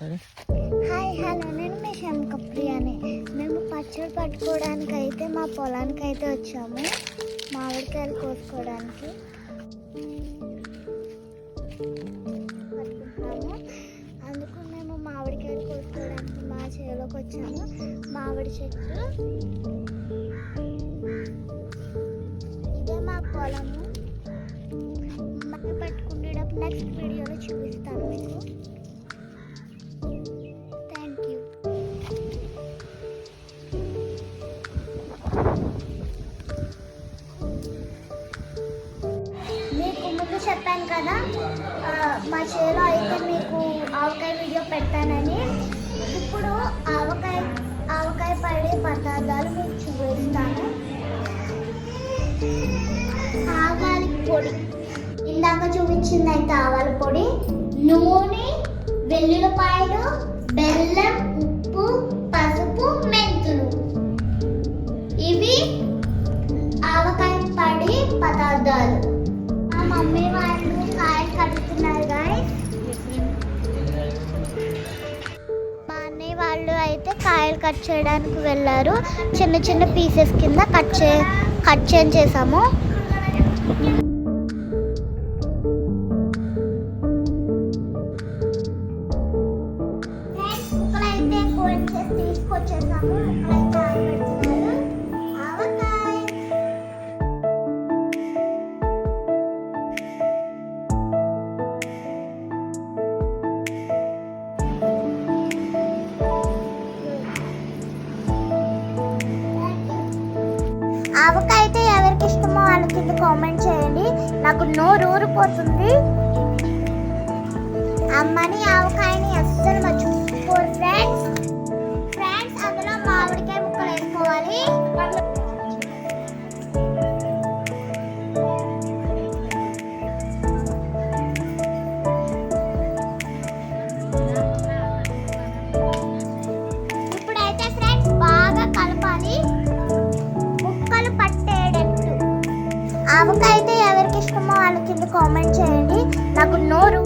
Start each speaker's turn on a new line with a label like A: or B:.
A: Hi hello. నేను మీ శంకప్రియాని మేము పచ్చడి పట్టుకోవడానికి అయితే మా పొలానికి అయితే వచ్చాము. మామిడికాయలు కోసుకోవడానికి. పట్టుకుంటాము అందుకు మేము మామిడికాయలు కోసుకోవడానికి మా చేలోకి వచ్చాము. మామిడి చెట్టు. ఇదే మా పొలము. పట్టుకునేటప్పుడు నెక్స్ట్ వీడియోలో చూపిస్తాను మీకు. మీకు ముందు చెప్పాను కదా మా చేలో అయితే మీకు ఆవకాయ వీడియో పెడతానని ఇప్పుడు ఆవకాయ ఆవకాయ పడే పదార్థాలు మీకు చూపిస్తాను. ఆవాల పొడి. ఇందాక చూపించింది అయితే ఆవాల పొడి. నూనె వెల్లుల్లిపాయలు బెల్లం వాళ్ళు అయితే కాయలు కట్ చేయడానికి వెళ్ళారు. చిన్న చిన్న పీసెస్ కింద కట్ చే కట్ చేంజ్ చేసాము. తీసుకొచ్చేసాము. ఆవకాయ అయితే ఎవరికి ఇష్టమో వాళ్ళ కింద కామెంట్ చేయండి. నాకు నోరు ఊరిపోతుంది ఆవకాయ ఎవరికి ఇష్టమో వాళ్ళ కింద కామెంట్ చేయండి. నాకు నోరు.